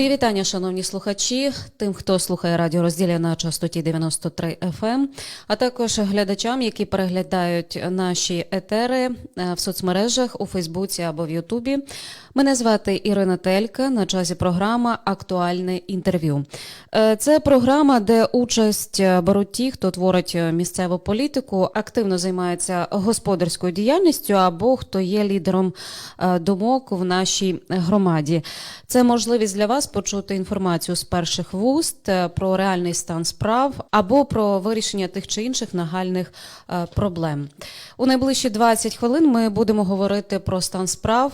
Мої вітання, шановні слухачі, тим, хто слухає радіо розділя на частоті 93 FM, ем, а також глядачам, які переглядають наші етери е, в соцмережах у Фейсбуці або в Ютубі. Мене звати Ірина Телька. На часі програма Актуальне інтерв'ю. Е, Це програма, де участь беруть ті, хто творить місцеву політику, активно займається господарською діяльністю або хто є лідером е, думок в нашій громаді. Це можливість для вас почути інформацію з перших вуст е, про реальний стан справ або про вирішення тих чи інших нагальних е, проблем. У найближчі 20 хвилин ми будемо говорити про стан справ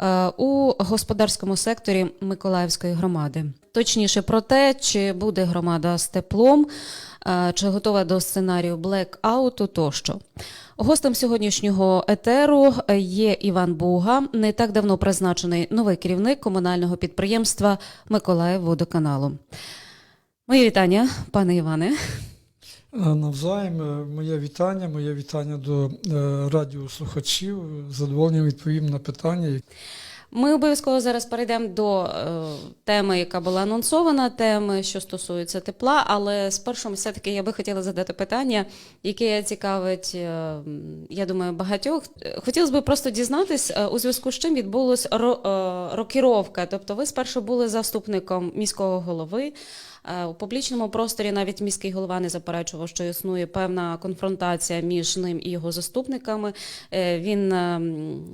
е, у господарському секторі Миколаївської громади. Точніше про те, чи буде громада з теплом, е, чи готова до сценарію блекауту тощо. Гостем сьогоднішнього етеру є Іван Буга, не так давно призначений новий керівник комунального підприємства Миколаївводоканалу. Мої вітання, пане Іване. Е, Навзаєм, е, моє вітання, моє вітання до радіослухачів. Задоволенням відповім на питання. Ми обов'язково зараз перейдемо до е, теми, яка була анонсована, теми, що стосується тепла. Але спершу все-таки я би хотіла задати питання, яке цікавить, е, я думаю, багатьох. Хотілося б просто дізнатись, е, у зв'язку з чим відбулась ро- е, рокіровка. Тобто, ви спершу були заступником міського голови. Е, У публічному просторі навіть міський голова не заперечував, що існує певна конфронтація між ним і його заступниками. Е, Він е,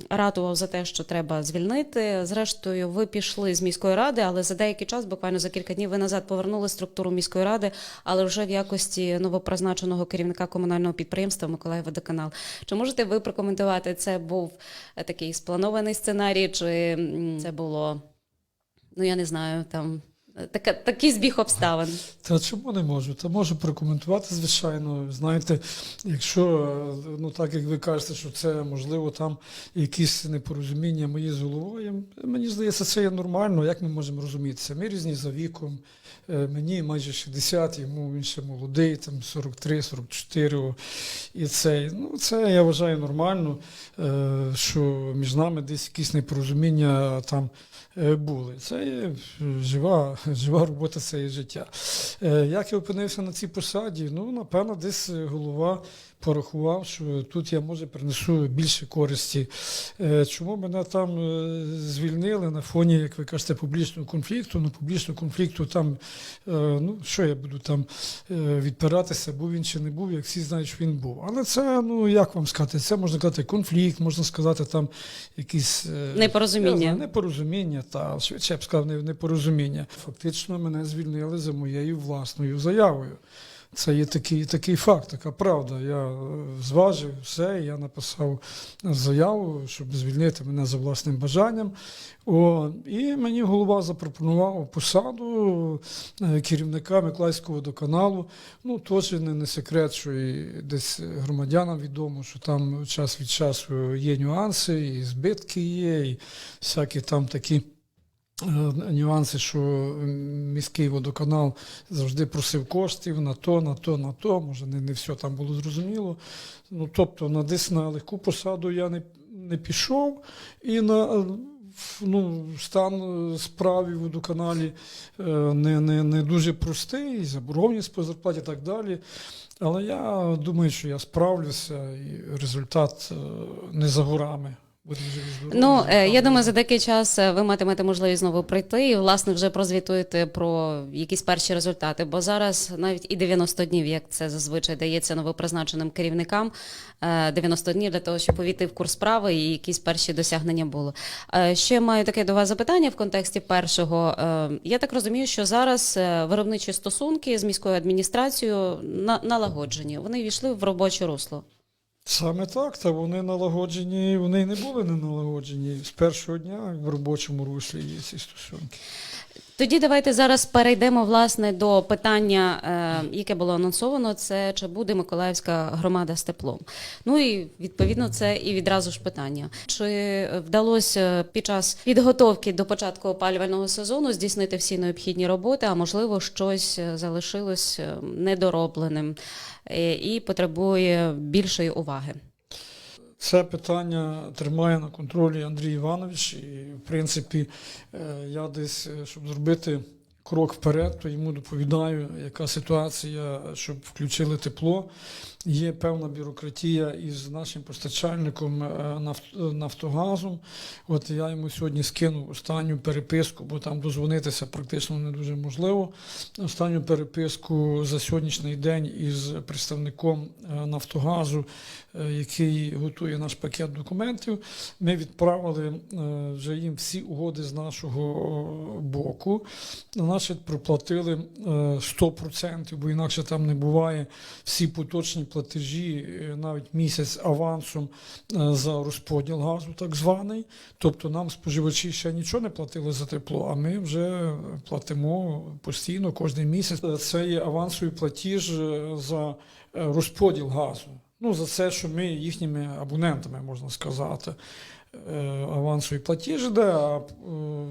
ратував за те, що треба звільнити. Зрештою, ви пішли з міської ради, але за деякий час, буквально за кілька днів, ви назад повернули структуру міської ради, але вже в якості новопризначеного керівника комунального підприємства Миколаївводоканал. Чи можете ви прокоментувати, це був е, такий спланований сценарій, чи це було, ну я не знаю, там. Така, такий збіг обставин. Та чому не можу? Та можу прокоментувати, звичайно. Знаєте, якщо ну так як ви кажете, що це можливо там якісь непорозуміння мої з головою, мені здається, це є нормально. Як ми можемо розумітися? Ми різні за віком. Е, Мені майже 60, йому він ще молодий, там 43-44. І це, ну, це я вважаю нормально, е, що між нами десь якісь непорозуміння там були. Це е, жива, жива робота, це є життя. Е, Як я опинився на цій посаді? Ну, напевно, десь е, голова порахував, що тут я може принесу більше користі. Е, Чому мене там е, звільнили на фоні, як ви кажете, публічного конфлікту? Ну, публічного конфлікту там, е, ну що я буду там відпиратися, був він чи не був, як всі знають, що він був. Але це, ну як вам сказати, це можна сказати конфлікт, можна сказати, там якісь Непорозуміння. знаю, непорозуміння, та швидше я б сказав, непорозуміння. Фактично мене звільнили за моєю власною заявою. Це є такий, такий факт, така правда. Я е, зважив все, я написав заяву, щоб звільнити мене за власним бажанням. О, і мені голова запропонував посаду е, керівника Миколаївського водоканалу. Ну, теж не, не секрет, що і десь громадянам відомо, що там час від часу є нюанси, і збитки є, і всякі там такі. Е, Нюанси, що міський водоканал завжди просив коштів на то, на то, на то. Може, не, не все там було зрозуміло. Ну, тобто, на десь на легку посаду я не, не пішов, і на е, ну, стан е, справи в водоканалі не, не, не дуже простий, заборгованість по зарплаті і так далі. Але я думаю, що я справлюся, і результат не за горами. Ну, е, я думаю, за деякий час е, ви матимете можливість знову прийти і, власне, вже прозвітуєте про якісь перші результати. Бо зараз навіть і 90 днів, як це зазвичай дається новопризначеним керівникам, е, 90 днів для того, щоб увійти в курс справи і якісь перші досягнення було. Е, Ще маю таке до вас запитання в контексті першого. Е, Я так розумію, що зараз е, виробничі стосунки з міською адміністрацією на- налагоджені. Вони війшли в робоче русло. Саме так, та вони налагоджені, вони не були не налагоджені з першого дня в робочому руслі ці стосунки. Тоді давайте зараз перейдемо власне до питання, е, яке було анонсовано. Це чи буде Миколаївська громада з теплом? Ну і відповідно це і відразу ж питання. Чи вдалося під час підготовки до початку опалювального сезону здійснити всі необхідні роботи, а можливо, щось е, залишилось е, недоробленим е, і потребує більшої уваги? Це питання тримає на контролі Андрій Іванович, і в принципі е, я десь, е, щоб зробити крок вперед, то йому доповідаю, яка ситуація, щоб включили тепло. Є певна бюрократія із нашим постачальником е, «Нафт- е, Нафтогазом. От я йому сьогодні скинув останню переписку, бо там дозвонитися практично не дуже можливо. Останню переписку за сьогоднішній день із представником е, Нафтогазу, який готує наш пакет документів. Ми відправили вже їм всі угоди з нашого боку. Значить, проплатили е, 100%, бо інакше там не буває всі поточні платежі, е, навіть місяць авансом е, за розподіл газу, так званий. Тобто нам споживачі ще нічого не платили за тепло, а ми вже платимо постійно кожен місяць. Це є авансовий платіж е, за розподіл газу. Ну, за це, що ми їхніми абонентами, можна сказати. Авансовий платіж йде, а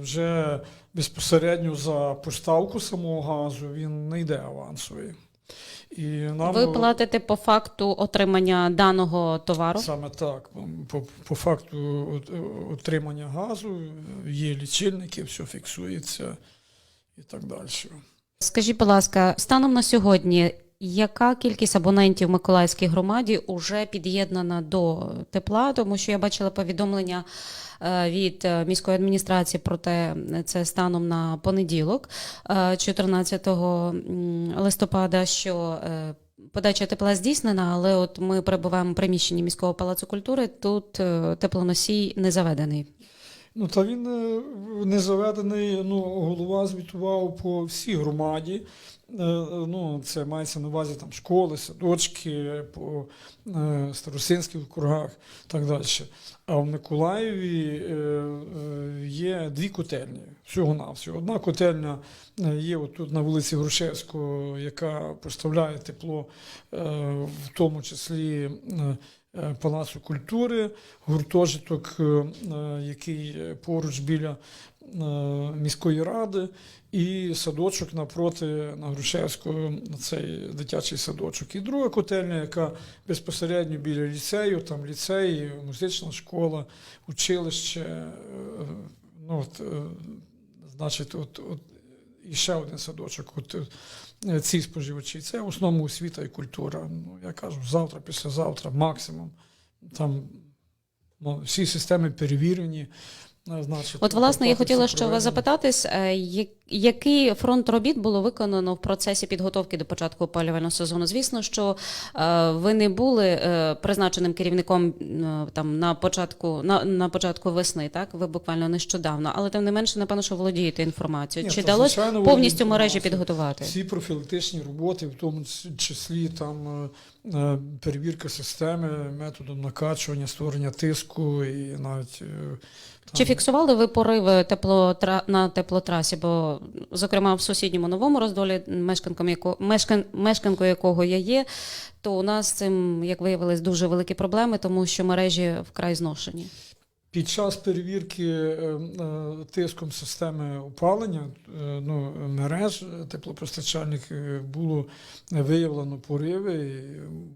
вже безпосередньо за поставку самого газу він не йде авансовий. І нам Ви платите по факту отримання даного товару? Саме так. По, по факту отримання газу є лічильники, все фіксується і так далі. Скажіть, будь ласка, станом на сьогодні, яка кількість абонентів в Миколаївській громаді вже під'єднана до тепла? Тому що я бачила повідомлення е, від е, міської адміністрації про те, це станом на понеділок, е, 14 листопада, що е, Подача тепла здійснена, але от ми перебуваємо в приміщенні міського палацу культури. Тут е, теплоносій не заведений. Ну, та він е, не заведений, ну, голова звітував по всій громаді. Е, Ну, це мається на увазі там школи, садочки, по е, старосинських округах і так далі. А в Миколаєві е, є дві котельні. Всього-навсього. Одна котельня є отут на вулиці Грушевського, яка поставляє тепло, в тому числі. Палацу культури, гуртожиток, який поруч біля міської ради, і садочок напроти на Грушевського, цей дитячий садочок. І друга котельня, яка безпосередньо біля ліцею, там ліцей, музична школа, училище. е, Ну, от, е, значить, от, от, і ще один садочок. От, е, ці споживачі. Це в основному освіта і культура. Ну, я кажу, завтра, післязавтра, максимум. Там ну, всі системи перевірені. Е, Значить, От, власне, я хотіла ще вас запитатись, е, я- який фронт робіт було виконано в процесі підготовки до початку опалювального сезону? Звісно, що е, ви не були е, призначеним керівником е, там на початку на, на початку весни, так ви буквально нещодавно, але тим не менше, напевно, що володієте інформацією. Ні, Чи вдалося повністю мережі підготувати? Всі профілактичні роботи, в тому числі там е, е, перевірка системи методом накачування, створення тиску і навіть. е, там- Чи фіксували ви пориви теплотра... на теплотрасі? Бо, зокрема, в сусідньому новому роздолі, мешканком яко... мешкан... мешканкою якого я є, то у нас з цим, як виявилось, дуже великі проблеми, тому що мережі вкрай зношені. Під час перевірки е, е, тиском системи опалення е, ну, мереж теплопостачальних було виявлено пориви,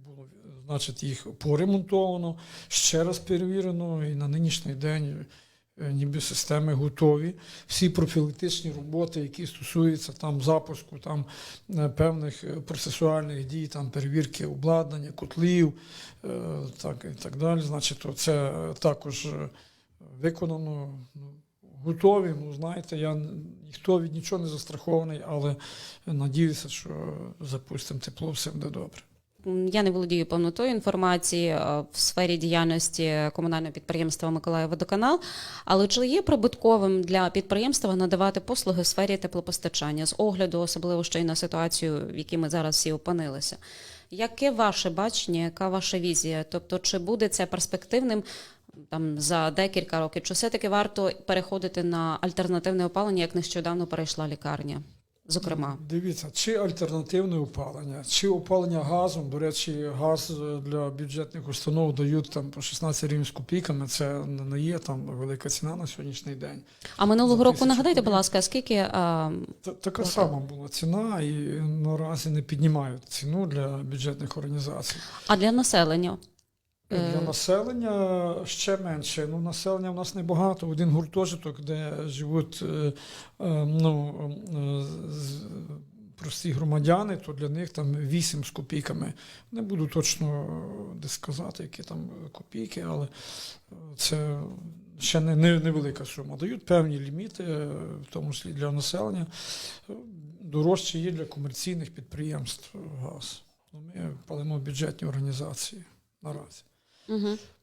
було значить, їх поремонтовано, ще раз перевірено, і на нинішній день ніби системи готові. Всі профілактичні роботи, які стосуються там запуску там е, певних е, процесуальних дій, там перевірки обладнання, котлів, е, так і так далі. Значить, то це також е, виконано. Ну, Готові, ну знаєте, я ніхто від нічого не застрахований, але надіюся, що запустимо тепло, все буде добре. Я не володію повнотою інформації в сфері діяльності комунального підприємства Миколаївводоканал, але чи є прибутковим для підприємства надавати послуги в сфері теплопостачання з огляду, особливо ще й на ситуацію, в якій ми зараз всі опинилися? Яке ваше бачення, яка ваша візія? Тобто, чи буде це перспективним там за декілька років, чи все-таки варто переходити на альтернативне опалення, як нещодавно перейшла лікарня? Зокрема, Дивіться, чи альтернативне опалення, чи опалення газом. До речі, газ е, для бюджетних установ дають там по 16 гривень з копійками. Це не є там велика ціна на сьогоднішній день. а минулого року нагадайте, будь ласка, скільки а, Та- Така Ага. сама була ціна, і наразі не піднімають ціну для бюджетних організацій. а для населення? Для Е, населення ще менше. Ну, населення в нас небагато. Один гуртожиток, де живуть е, е, ну, прості громадяни, то для них там 8 з копійками. Не буду точно десь сказати, які там копійки, але це ще не, не, невелика сума. Дають певні ліміти, в тому числі для населення. Дорожче є для комерційних підприємств газ. Ну, Ми палимо бюджетні організації наразі.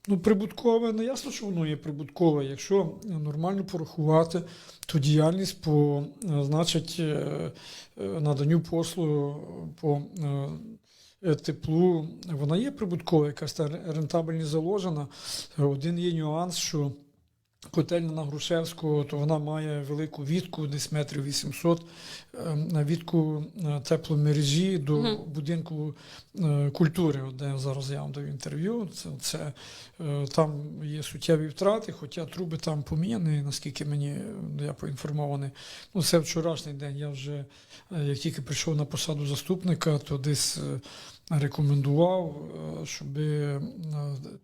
Ну, прибуткове, не ясно, що воно є прибуткове. Якщо нормально порахувати, то діяльність по е, значить, е, е, наданню послуг по е, е, теплу, вона є прибуткова, якась та рентабельність заложена. Один є нюанс, що котельня на Грушевського, то вона має велику відку, десь метрів 800, е, на відку е, тепломережі до Мгм. будинку е, культури, де зараз я вам даю інтерв'ю. Це, це е, там є суттєві втрати, хоча труби там поміняні, наскільки мені я поінформований. Ну, це вчорашній день. Я вже як тільки прийшов на посаду заступника, то десь рекомендував, щоб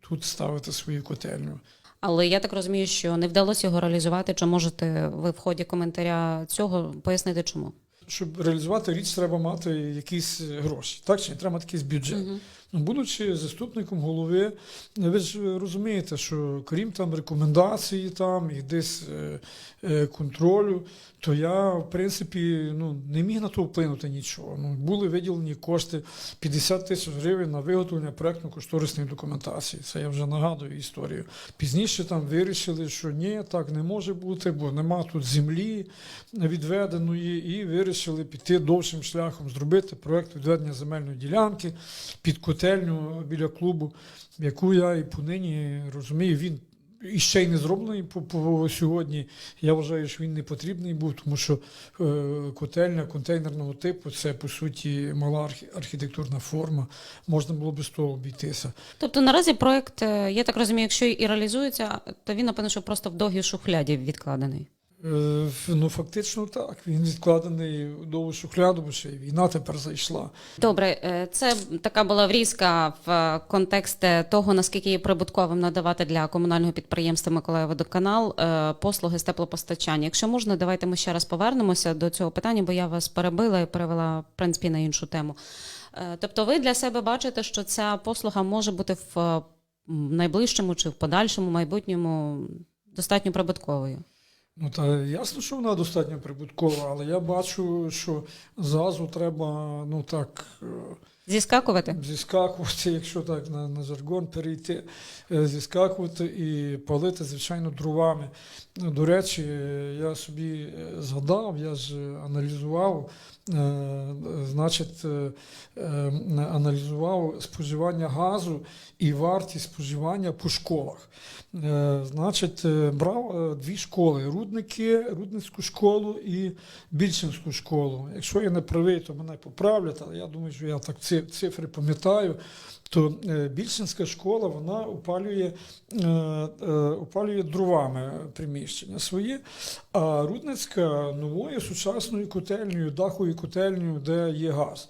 тут ставити свою котельню. Але я так розумію, що не вдалося його реалізувати. Чи можете ви в ході коментаря цього пояснити, чому? Щоб реалізувати річ, треба мати якісь гроші. Так чи не треба мати якийсь бюджет. Мгм. Ну, будучи заступником голови, ви ж розумієте, що крім там рекомендації там і десь е, е, контролю, то я, в принципі, ну, не міг на то вплинути нічого. Ну, були виділені кошти 50 тисяч гривень на виготовлення проєктно-кошторисної документації. Це я вже нагадую історію. Пізніше там вирішили, що ні, так не може бути, бо нема тут землі відведеної, і вирішили піти довшим шляхом, зробити проєкт відведення земельної ділянки під котельню біля клубу, яку я і понині розумію, він. І ще й не зроблений по, по сьогодні. Я вважаю, що він не потрібний був, тому що е, котельня контейнерного типу це по суті мала архі- архітектурна форма. Можна було без того обійтися. Тобто наразі проект, е, я так розумію, якщо і реалізується, то він напевно, що просто в довгій шухляді відкладений. Е, ну фактично так. Він відкладений в довгу шухляду, бо ще й війна тепер зайшла. Добре, е, це така була врізка в контекст того, наскільки є прибутковим надавати для комунального підприємства Миколаївводоканал е, послуги з теплопостачання. Якщо можна, давайте ми ще раз повернемося до цього питання, бо я вас перебила і перевела в принципі на іншу тему. Тобто, ви для себе бачите, що ця послуга може бути в найближчому чи в подальшому майбутньому достатньо прибутковою. Ну та ясно, що вона достатньо прибуткова, але я бачу, що зазу треба, ну так. Зіскакувати? зіскакувати, якщо так на, на жаргон перейти, е, зіскакувати і палити, звичайно, дровами. Ну, До речі, е, я собі е, згадав, я ж аналізував, значить, аналізував споживання газу і вартість споживання по школах. Значить, брав дві школи: Рудники, Рудницьку школу і Більчинську школу. Якщо я не правий, то мене поправлять, але я думаю, що я так цифри пам'ятаю. То е, Більчинська школа вона опалює, е, е, опалює дровами приміщення свої, а Рудницька новою сучасною котельнею, даховою котельнею, де є газ.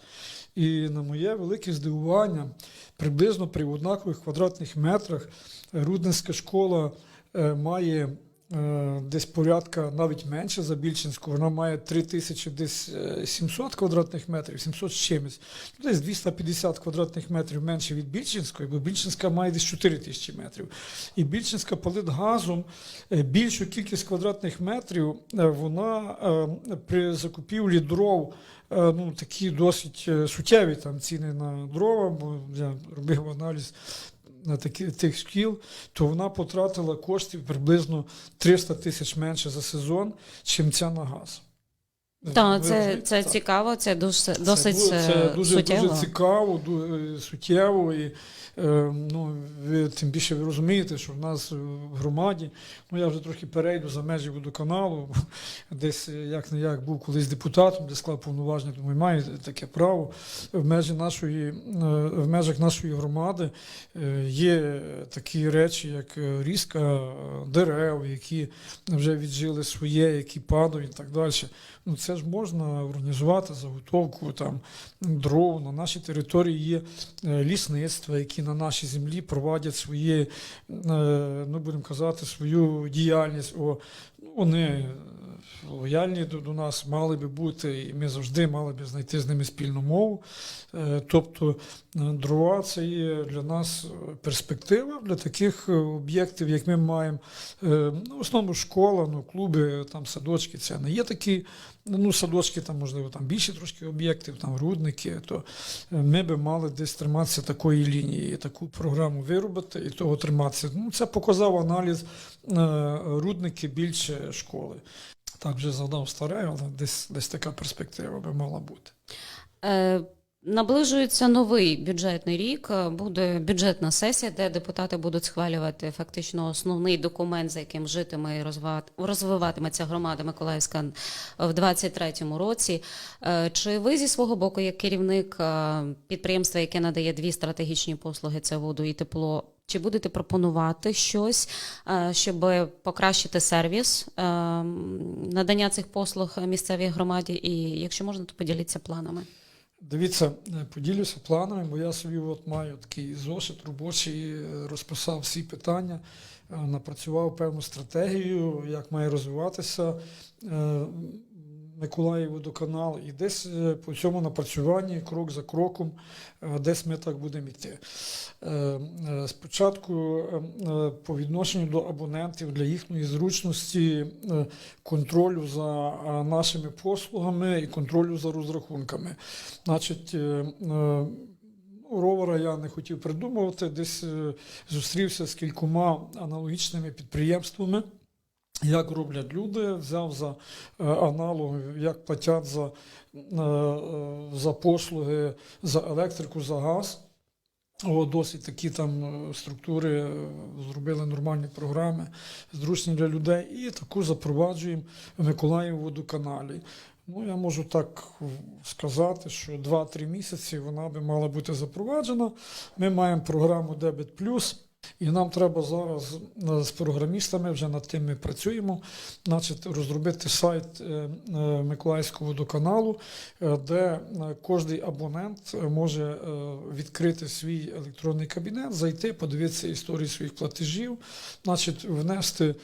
І на моє велике здивування, приблизно при однакових квадратних метрах Рудницька школа має десь порядка навіть менше за Більчинську. Вона має 3000 десь е, 700 квадратних метрів, 700 з чимось. Ну, Десь 250 квадратних метрів менше від Більчинської, бо Більчинська має десь 4000 метрів. І Більчинська палить газом е, більшу кількість квадратних метрів е, вона е, при закупівлі дров. е, Ну, такі досить е, суттєві там ціни на дрова, бо я робив аналіз на такі, тих шкіл, то вона потратила коштів приблизно 300 тисяч менше за сезон, чим ця на газ. Так, це, це Так. цікаво, це дуже, досить ду- е, це дуже, суттєво. дуже цікаво, ду- е, суттєво. І, е, ну, ви, тим більше ви розумієте, що в нас е, в громаді, ну я вже трохи перейду за межі водоканалу, десь е, як не як був колись депутатом, де склав повноваження, тому і маю таке право. В межі нашої, е, в межах нашої громади е, є такі речі, як е, різка е, дерев, які вже віджили своє, які падають і так далі. Ну це ж можна організувати заготовку там дров. На нашій території є е, лісництва, які на нашій землі проводять свої, е, ну будемо казати, свою діяльність. О, ну, вони е, лояльні до, до нас мали би бути, і ми завжди мали би знайти з ними спільну мову. Е, Тобто е, дрова це є для нас перспектива для таких об'єктів, як ми маємо. Ну, в основному школа, ну, клуби, там садочки, це не є такі. Ну, садочки, там, можливо, там більше трошки об'єктів, там рудники, то ми би мали десь триматися такої лінії, таку програму виробити і того триматися. Ну, це показав аналіз рудники більше школи. Так вже задав старе, але десь, десь така перспектива би мала бути. Е, Наближується новий бюджетний рік. е, Буде бюджетна сесія, де депутати будуть схвалювати фактично основний документ, за яким житиме і розвиватиметься громада Миколаївська в 2023 році. Е, Чи ви зі свого боку, як керівник е, підприємства, яке надає дві стратегічні послуги: це воду і тепло? Чи будете пропонувати щось, е, щоб покращити сервіс е, надання цих послуг місцевій громаді? І якщо можна, то поділіться планами. Дивіться, е, поділюся планами, бо я собі от маю такий зошит робочий, розписав всі питання, напрацював певну стратегію, як має розвиватися е, водоканал. І десь е, по цьому напрацюванні, крок за кроком, е, десь ми так будемо йти. Е, Спочатку по відношенню до абонентів для їхньої зручності контролю за нашими послугами і контролю за розрахунками. Значить, ну, ровера я не хотів придумувати, десь зустрівся з кількома аналогічними підприємствами. Як роблять люди, взяв за е, аналоги, як платять за, е, е, за послуги, за електрику, за газ. О, досить такі там структури зробили нормальні програми, зручні для людей, і таку запроваджуємо в Миколаїв водоканалі. Ну, я можу так сказати, що 2-3 місяці вона би мала бути запроваджена. Ми маємо програму Дебет Плюс. І нам треба зараз е, з програмістами, вже над тим ми працюємо, значить, розробити сайт е, е, Миколаївського водоканалу, де кожний абонент може відкрити свій електронний кабінет, зайти, подивитися історію своїх платежів, значить, внести.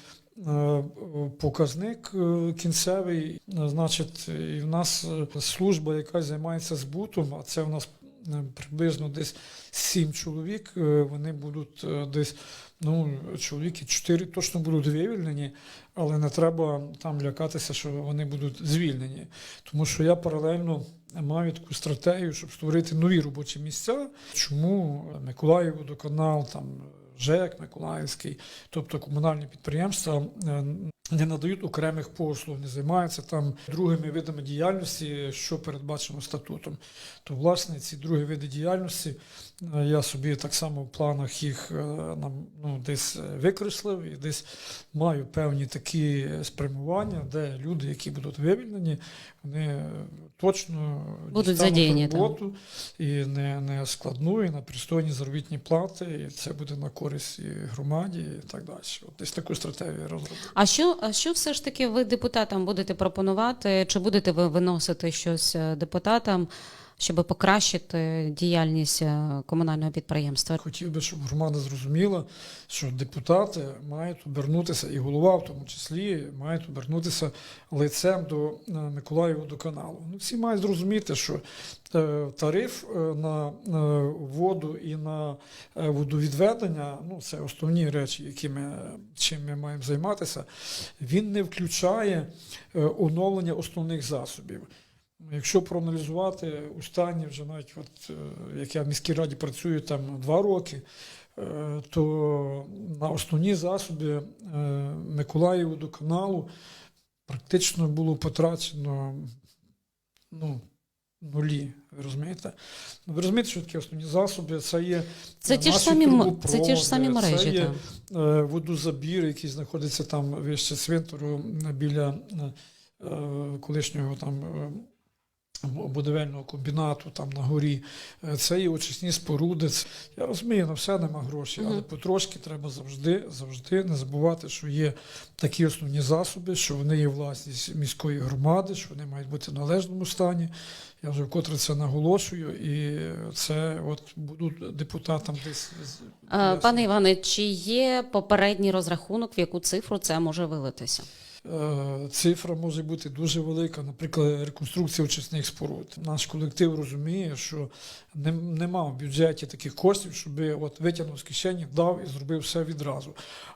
Показник кінцевий, значить, і в нас служба, яка займається збутом, а це в нас приблизно десь сім чоловік. е, Вони будуть е, десь, ну, чоловіки чотири точно будуть вивільнені, але не треба там лякатися, що вони будуть звільнені. Тому що я паралельно маю таку стратегію, щоб створити нові робочі місця. Чому Миколаїв водоканал, там ЖЕК Миколаївський, тобто комунальні підприємства. Не надають окремих послуг, не займаються там другими видами діяльності, що передбачено статутом. То, власне, ці другі види діяльності е, я собі так само в планах їх е, ну, десь е, викреслив і десь маю певні такі спрямування, де люди, які будуть вивільнені, вони точно Будуть задіяні роботу і не, не складну, і на пристойні заробітні плати, і це буде на користь і громаді, і так далі. От десь таку стратегію розробив. А що, а що все ж таки ви депутатам будете пропонувати? Чи будете ви виносити щось е, депутатам, щоб покращити діяльність е, комунального підприємства? Хотів би, щоб громада зрозуміла, що депутати мають обернутися, і голова в тому числі мають обернутися лицем до е, Миколаєва водоканалу. Ну, всі мають зрозуміти, що е, тариф на воду і на водовідведення ну, це основні речі, які ми, чим ми маємо займатися. Він не включає оновлення основних засобів. Якщо проаналізувати останні вже навіть, от, е, як я в міській раді працюю там два роки, е, то на основні засоби е, Миколаєву до каналу практично було потрачено ну, нулі. Ви розумієте? Ну, ви розумієте, що такі основні засоби? Це є Це ті ж самі, це ті ж самі мережі. Це є так. е, водозабір, який знаходиться там вище цвинтару біля колишнього там. Будівельного комбінату там на горі, Е, це є очисні споруди. Я розумію, на все нема грошей, але потрошки треба завжди, завжди не забувати, що є такі основні засоби, що вони є власність міської громади, що вони мають бути в належному стані. Я вже вкотре це наголошую, і це от будуть депутатам десь. Е. Пане Іване, чи є попередній розрахунок, в яку цифру це може вилитися? Е, Цифра може бути дуже велика, наприклад, реконструкція очисних споруд. Наш колектив розуміє, що не- нема в бюджеті таких коштів, щоб от витягнув з кишені, дав і зробив все відразу.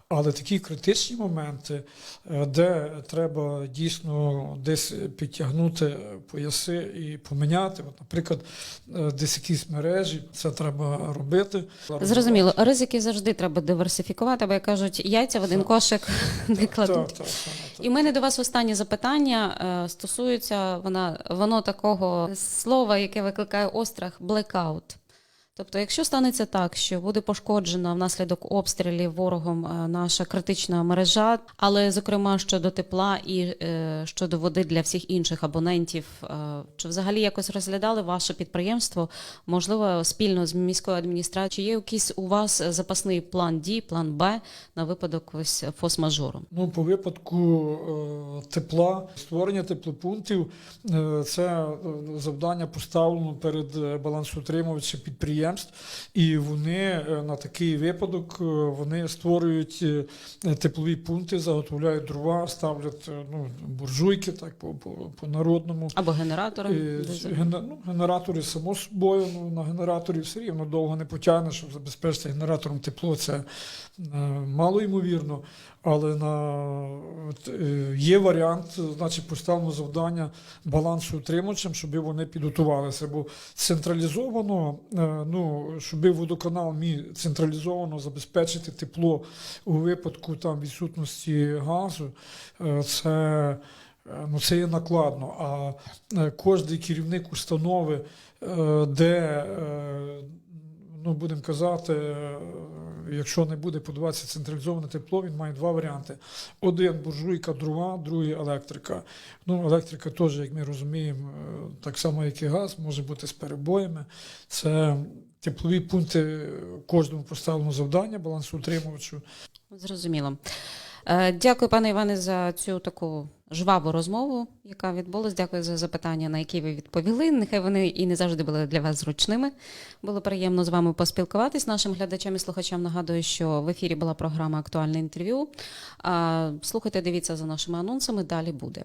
Але такі критичні моменти, е, де треба дійсно десь підтягнути пояси і поміняти, от, наприклад, е, десь якісь мережі, це треба робити. Зрозуміло, ризики завжди треба диверсифікувати, бо як кажуть, яйця в один кошик не кладуть. Так, так, так. І в мене до вас останнє запитання е, стосується вона, воно такого слова, яке викликає острах блекаут. Тобто, якщо станеться так, що буде пошкоджена внаслідок обстрілів ворогом е, наша критична мережа, але зокрема щодо тепла і е, щодо води для всіх інших абонентів, е, чи взагалі якось розглядали ваше підприємство, можливо, спільно з міською адміністрацією, є якийсь у вас запасний план дій, план Б на випадок ось фос-мажору? Ну, по випадку тепла, створення теплопунктів, це завдання поставлено перед балансоутримувачем підприємств, і вони е, на такий випадок е, вони створюють е, теплові пункти, заготовляють дрова, ставлять ну, буржуйки, так по, по, по народному. Або генератори. І ген- ну, генератори, само собою, ну, на генераторі все рівно довго не потягне, щоб забезпечити генератором тепло, це е, мало ймовірно. Але на, е, є варіант, значить, поставлено завдання балансу утримувачам, щоб вони підготувалися. Бо централізовано, е, ну, щоб водоканал міг централізовано забезпечити тепло у випадку там, відсутності газу, е, це. Ну, це є накладно. А кожний керівник установи, де, ну, будемо казати, е, якщо не буде подаватися централізоване тепло, він має два варіанти: один буржуйка, друга, другий електрика. Ну, електрика теж, як ми розуміємо, е, так само, як і газ, може бути з перебоями. Це теплові пункти кожному поставлено завдання балансоутримувачу. Зрозуміло. Е, Дякую, пане Іване, за цю таку жваву розмову, яка відбулась. Дякую за запитання, на які ви відповіли. Нехай вони і не завжди були для вас зручними. Було приємно з вами поспілкуватись. Нашим глядачам і слухачам нагадую, що в ефірі була програма Актуальне інтерв'ю. Слухайте, дивіться за нашими анонсами. Далі буде.